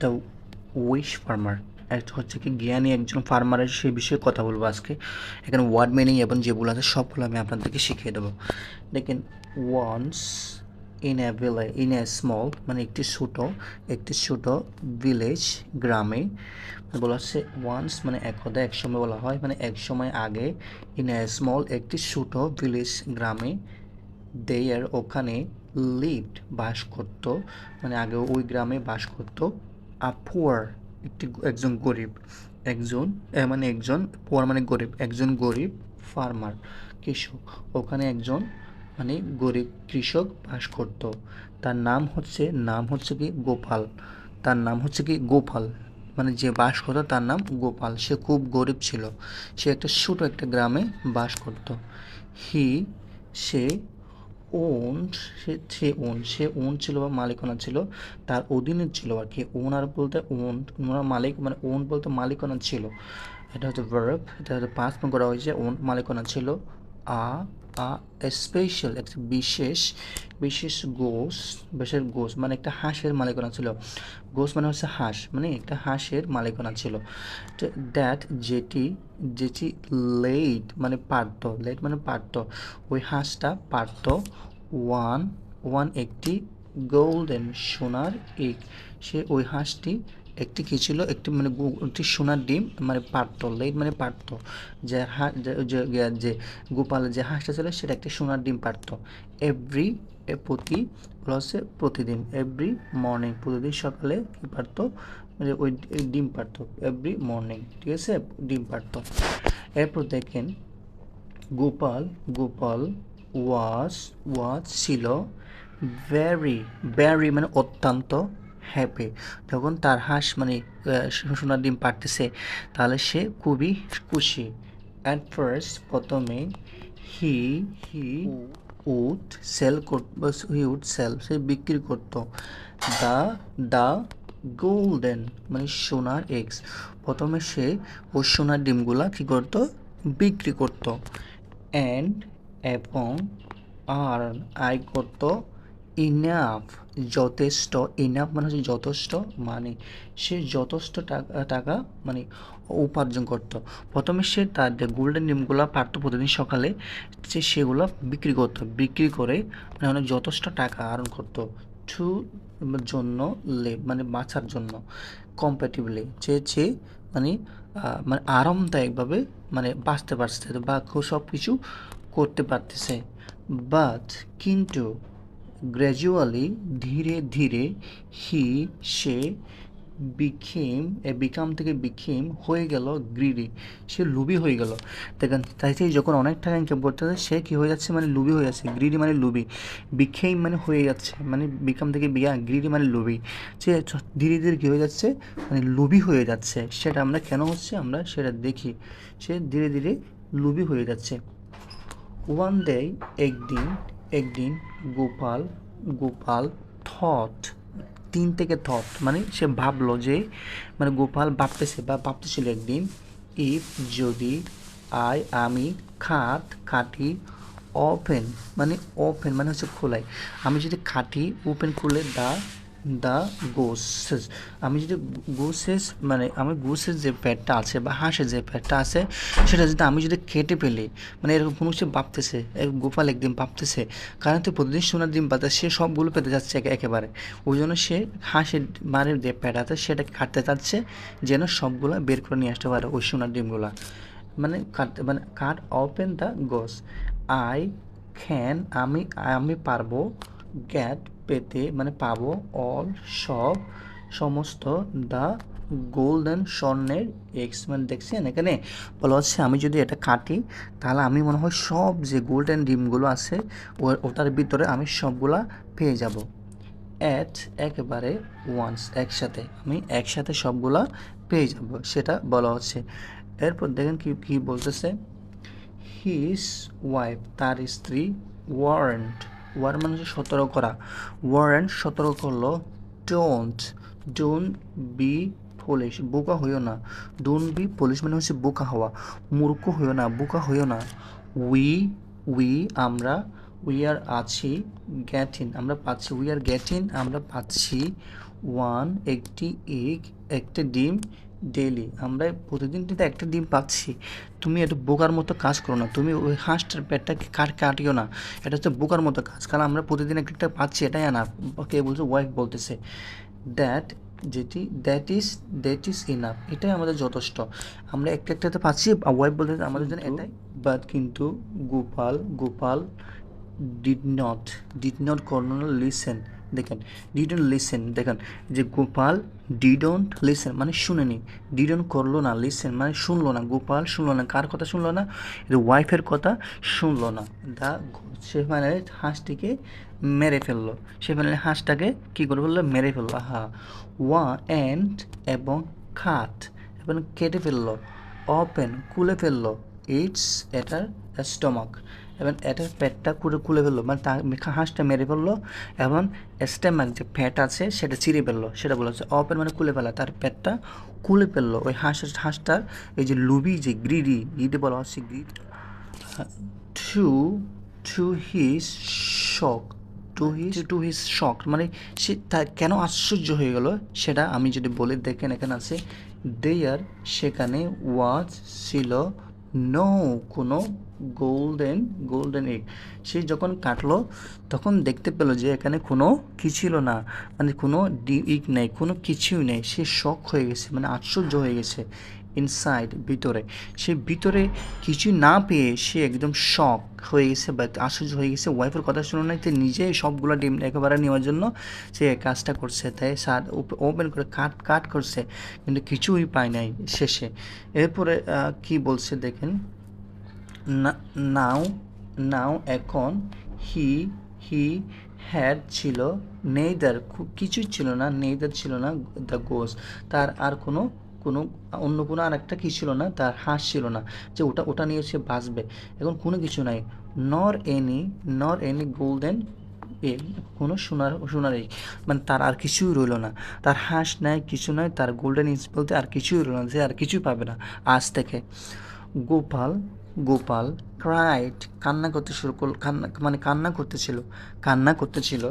The wish farmer একটা হচ্ছে কি জ্ঞানী একজন ফার্মারের সেই বিষয়ে কথা বলব আজকে। এখানে ওয়ার্ড মিনিং এবং যেগুলো আছে সবগুলো আমি আপনাদেরকে শিখিয়ে দেবো। দেখেন once in a village in a small মানে একটি ছোট একটি ছোট ভিলেজ গ্রামে বলা হচ্ছে ওয়ান্স মানে একদা এক সময় বলা হয় মানে এক সময় আগে ইন এ স্মল একটি ছোট ভিলেজ গ্রামে দেয়ার ওখানে লিভড বাস করত মানে আগে ওই গ্রামে বাস করত। আ একটি একজন গরিব। একজন মানে একজন পুয়ার মানে গরিব, একজন গরিব ফার্মার কৃষক। ওখানে একজন মানে গরিব কৃষক বাস করত। তার নাম হচ্ছে নাম হচ্ছে কি গোপাল। তার নাম হচ্ছে কি গোপাল। মানে যে বাস করতো তার নাম গোপাল। সে খুব গরিব ছিল। সে একটা ছোটো একটা গ্রামে বাস করত। হি সে ওন, সে ওন সে ওন ছিল বা মালিকানা ছিল, তার অধীনে ছিল আর কি। ওনার বলতে ওন, ওনার মালিক মানে ওন বলতে মালিকনা ছিল। এটা হচ্ছে ভার্ব এটা হচ্ছে পাঁচ করা হয়েছে, ওন মালিকনা ছিল। আ আ স্পেশাল একটা বিশেষ বিশেষ গোস বিশেষ গোস মানে একটা হাঁসের মালিকানা ছিল। গোস মানে হচ্ছে হাঁস মানে একটা হাঁসের মালিকানা ছিল। দ্যাট যেটি যেটি লেট মানে পারত লেট মানে পারত, ওই হাঁসটা পারত ওয়ান ওয়ান একটি গোল্ডেন সোনার এগ সে ওই হাঁসটি একটি কী ছিল? একটি মানে একটি সোনার ডিম মানে পারত লেট মানে পারত যে হা- যে- গোপাল যে- হাঁসটা ছিল, সেটা একটি সোনার ডিম পারত এভরি প্রতি হচ্ছে প্রতিদিন, এভরি মর্নিং, প্রতিদিন সকালে কী পারত মানে ওই ওই ডিম পারত এভরি মর্নিং, ঠিক আছে? ডিম পারত এরপর দেখেন, গোপাল গোপাল ওয়াজ ওয়াজ ছিল ভেরি ভেরি মানে অত্যন্ত হ্যাপি। যখন তার হাঁস মানে সোনার ডিম পারতেছে তাহলে সে খুবই খুশি। অ্যাট ফার্স্ট প্রথমে he he would sell he would sell সে বিক্রি করতো। দ্য দ্য গোল্ডেন মানে সোনার এগস প্রথমে সে ও সোনার ডিমগুলা কী করতো? বিক্রি করতো। অ্যান্ড এবং আর আয় করতো। ইনাফ যথেষ্ট ইনাফ মানে হচ্ছে যথেষ্ট মানে সে যথেষ্ট টাকা টাকা মানে উপার্জন করতো। প্রথমে সে তার যে গোল্ডেন ডিমগুলো পারতো প্রতিদিন সকালে, সে সেগুলো বিক্রি করতো। বিক্রি করে মানে অনেক যথেষ্ট টাকা আহরণ করতো টু জন্য লে মানে বাঁচার জন্য কম্প্যাটিভলি যে যে মানে মানে আরামদায়কভাবে মানে বাঁচতে পারছে বা সব কিছু করতে পারতেছে। বাট কিন্তু গ্র্যাজুয়ালি ধীরে ধীরে হি সে বিখেম এ বিকাম থেকে বিখেম হয়ে গেল গ্রিডি সে লুবি হয়ে গেল। দেখেন, তাই থেকে যখন অনেক টাকা ইনকাম করতে হবে সে কী হয়ে যাচ্ছে? মানে লুবি হয়ে যাচ্ছে। গ্রিডি মানে লুবি। বিখেম মানে হয়ে যাচ্ছে। মানে বিকাম থেকে বিয়া গ্রিডি মানে লুবি। সে ধীরে ধীরে কী হয়ে যাচ্ছে? মানে লুবি হয়ে যাচ্ছে। সেটা আমরা কেন হচ্ছে? আমরা সেটা দেখি। সে ধীরে ধীরে লুবি হয়ে যাচ্ছে। ওয়ান ডে একদিন একদিন গোপাল গোপাল থট, তিন থেকে থট মানে সে ভাবলো যে মানে গোপাল ভাবতেছে বা ভাবতেছিল একদিন, ইফ যদি আই, আমি খাট খাটি ওপেন মানে ওপেন মানে হচ্ছে খোলাই। আমি যদি খাটি ওপেন খুলে দা দ্য গোসেস। আমি যদি গোসেস মানে আমি গোসের যে প্যাডটা আছে বা হাঁসের যে প্যাডটা আছে, সেটা যদি আমি যদি কেটে ফেলি মানে এরকম কোনো সে ভাবতেছে গোপাল একদিন ভাবতেছে, কারণ তো প্রতিদিন সোনার ডিম পাতে, সে সবগুলো পেতে যাচ্ছে একে- একেবারে। ওই জন্য সে হাঁসের মারের যে প্যাড আছে, সেটা কাটতে চাচ্ছে, যেন সবগুলো বের করে নিয়ে আসতে পারে ওই সোনার ডিমগুলো। মানে কাটতে মানে cut open the goose I can আমি আমি পারব গ্যাট পেতে মানে পাবো অল সব, সমস্ত দ্য গোল্ডেন স্বর্ণের এক্স মানে দেখছেন এখানে? বলা হচ্ছে আমি যদি এটা কাটি, তাহলে আমি মনে হয় সব যে গোল্ডেন ডিমগুলো আছে ওটার ভিতরে আমি সবগুলা পেয়ে যাব। অ্যাট একেবারে ওয়ান্স একসাথে, আমি একসাথে সবগুলা পেয়ে যাব, সেটা বলা হচ্ছে। এরপর দেখেন কি, কী বলতেছে? হিস ওয়াইফ তার স্ত্রী ওয়ারেন্ট ওয়ার মানে হচ্ছে সতর্ক করা। ওয়ারেন্ট সতর্ক করল ডোন্ট ডোন্ট বি পুলিশ বোকা হইও না। ডোন্ট বি পুলিশ মানে হচ্ছে বোকা হওয়া। মূর্খ হইও না, বোকা হইও না। উই উই আমরা উই আর আছি গেটিন আমরা পাচ্ছি উই আর গেটিন আমরা পাচ্ছি। ওয়ান একটি এগ, একটা ডিম ডেইলি আমরা প্রতিদিন কিন্তু একটা ডিম পাচ্ছি। তুমি এটা বোকার মতো কাজ করো না। তুমি ওই হাঁসটার পেটটাকে কাট কাটিও না। এটা হচ্ছে বোকার মতো কাজ। কারণ আমরা প্রতিদিন একটা একটা পাচ্ছি এটাই আনা কে বলছে ওয়াইফ বলতেছে দ্যাট যেটি that is that is enough এটাই আমাদের যথেষ্ট। আমরা একটা একটাতে পাচ্ছি ওয়াইফ বলতেছে আমাদের জন্য এটাই। বাট কিন্তু Gopal Gopal did not did not colonel listen দেখেন ডিডন্ট লিসেন দেখেন, যে গোপাল ডিডন্ট লিসেন মানে শুনেনি ডিডন্ট করল না লিসেন মানে শুনলো না। গোপাল শুনলো না, কার কথা শুনলো না? ওয়াইফের কথা শুনলো না। দা সে মানে হাঁসটিকে মেরে ফেলল। সে মানে হাঁসটাকে কী করে ফেলল? মেরে ফেলল। হা ওয়া অ্যান্ড এবং খাট এবং কেটে ফেলল। ওপেন খুলে ফেলল। ইটস এটার স্টমাক এবং এটার পেটটা খুলে খুলে ফেলল মানে তা হাঁসটা মেরে ফেলল এবং স্টেমাক যে ফ্যাট আছে সেটা চিরে ফেলল, সেটা বলা হচ্ছে। ওপেন মানে খুলে ফেলা, তার পেটটা খুলে ফেলল। ওই হাঁসের হাঁসটার এই যে লুবি, যে গ্রিডি গ্রিডি বলা হচ্ছে greed to to his shock to his to his shock মানে সে তার কেন আশ্চর্য হয়ে গেল সেটা আমি যদি বলে দেখেন এখানে আছে দেয়ার সেখানে ওয়াজ ছিল নো কোনো গোল্ডেন গোল্ডেন এগ সে যখন কাটলো, তখন দেখতে পেল যে এখানে কোনো কি ছিল না। মানে কোনো ডি ইগ নেই, কোনো কিছুই নেই। সে শখ হয়ে গেছে মানে আশ্চর্য হয়ে গেছে। ইনসাইড ভিতরে। সে ভিতরে কিছু না পেয়ে সে একদম শক হয়ে গেছে বা আশ্চর্য হয়ে গেছে। ওয়াইফের কথা শুনে নাই তো নিজে সবগুলো ডিম একেবারে নেওয়ার জন্য সে কাজটা করছে। তাই সার ওপেন করে কাট কাট করছে, কিন্তু কিছুই পায় নাই শেষে। এরপরে কি বলছে দেখেন? নাও নাও এখন হি হি হ্যাড ছিল নেইদার কিছুই ছিল না নেইদার ছিল না দ্য গোস তার আর কোনো কোনো, অন্য কোনো আর একটা কী ছিল না, তার হাঁস ছিল না, যে ওটা ওটা নিয়ে সে বাঁচবে। এখন কোনো কিছু নাই। নর এনি নর এনি গোল্ডেন এ কোনো সোনার সোনার মানে তার আর কিছুই রইল না। তার হাঁস নাই, কিছু নয় তার গোল্ডেন ইঞ্চ বলতে আর কিছুই রইল না, সে আর কিছুই পাবে না আজ থেকে। গোপাল গোপাল ক্রাইট কান্না করতে শুরু করল, কান্না মানে কান্না করতেছিল কান্না করতেছিল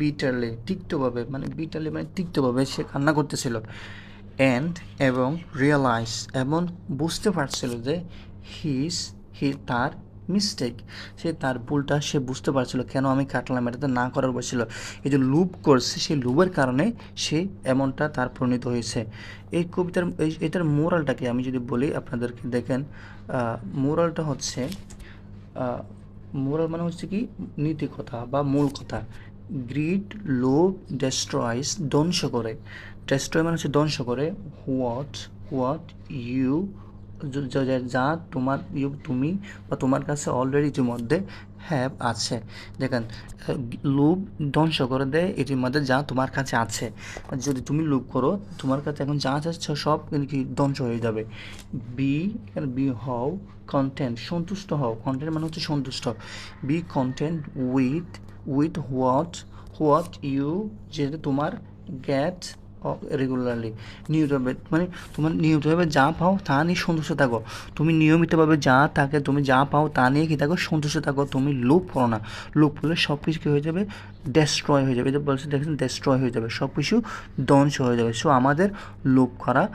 বিটারলি তিক্তভাবে মানে বিটারলি মানে তিক্তভাবে সে কান্না করতেছিল। অ্যান্ড এবং রিয়েলাইজ এবং বুঝতে পারছিল যে হিস হি তার মিস্টেক সে তার ভুলটা সে বুঝতে পারছিল কেন আমি কাটলাম এটা তো না করার বসছিল এই যে লুপ করছে, সেই লুপের কারণে সে এমনটা তার পরিণত হয়েছে। এই কবিতার এটার মোরালটাকে আমি যদি বলি, আপনাদেরকে দেখেন মোরালটা হচ্ছে মোরাল মানে হচ্ছে কি? নীতি কথা বা মূল কথা গ্রিড লোভ ডেস্ট্রয়েস ধ্বংস করে। ডেস্ট্রয় মানে হচ্ছে ধ্বংস করে। হোয়াট হোয়াট ইউ যা তোমার, ইউ, তুমি বা তোমার কাছে অলরেডি ইতিমধ্যে হ্যাভ আছে। দেখেন লোভ ধ্বংস করে দেয় এটির মধ্যে যা তোমার কাছে আছে। যদি তুমি লোভ করো, তোমার কাছে এখন যা আছে, সব কি ধ্বংস হয়ে যাবে। বি এখানে বি হও কন্টেন্ট সন্তুষ্ট হও। কন্টেন্ট মানে হচ্ছে সন্তুষ্ট। Be content with with what what you যেটা তোমার গেট রেগুলারলি নিয়মিতভাবে মানে তোমার নিয়মিতভাবে যা পাও তা নিয়ে সন্তুষ্ট থাকো। তুমি নিয়মিতভাবে যা থাকে, তুমি যা পাও তা নিয়ে কী থাকো, সন্তুষ্ট থাকো। তুমি লোভ করো না। লোভ করলে সব কিছু কী হয়ে যাবে? ডেস্ট্রয় হয়ে যাবে। এটা বলছে, দেখেন ডেস্ট্রয় হয়ে যাবে। সব কিছু ধ্বংস হয়ে যাবে। সো আমাদের লোভ করা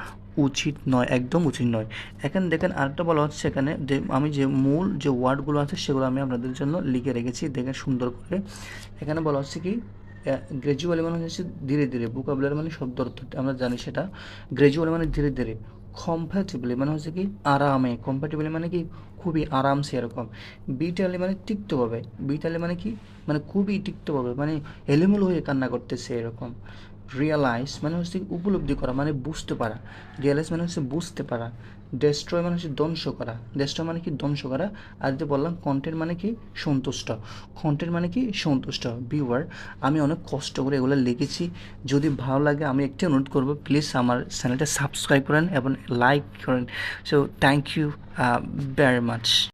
উচিত নয়, একদম উচিত নয়। এখানে দেখেন আরেকটা বলা হচ্ছে এখানে যে আমি যে মূল যে ওয়ার্ডগুলো আছে সেগুলো আমি আপনাদের জন্য লিখে রেখেছি, দেখেন সুন্দর করে। এখানে বলা হচ্ছে কি গ্র্যাজুয়ালি মানে হচ্ছে ধীরে ধীরে বুকাবুলারি মানে শব্দ অর্থ, আমরা জানি সেটা। গ্র্যাজুয়ালি মানে ধীরে ধীরে কম্প্যাটিবলি মানে হচ্ছে কি, আরামে কম্প্যাটিবলি মানে কি, খুবই আরামসে এরকম। বিটালি মানে তিক্তভাবে বিটালি মানে কি মানে খুবই তিক্তভাবে মানে এলোমেলো হয়ে কান্না করতেছে এরকম। রিয়েলাইজ মানে হচ্ছে উপলব্ধি করা মানে বুঝতে পারা। রিয়েলাইজ মানে হচ্ছে বুঝতে পারা। ডেস্ট্রয় মানে হচ্ছে ধ্বংস করা। ডেস্ট্রয় মানে কি? ধ্বংস করা। আর যে বললাম কন্টেন্ট মানে কি? সন্তুষ্ট। কন্টেন্ট মানে কি? সন্তুষ্ট। ভিউয়ার আমি অনেক কষ্ট করে এগুলো লিখেছি। যদি ভালো লাগে, আমি একটি অনুরোধ করব প্লিজ আমার চ্যানেলটা সাবস্ক্রাইব করেন এবং লাইক করেন। So thank you very much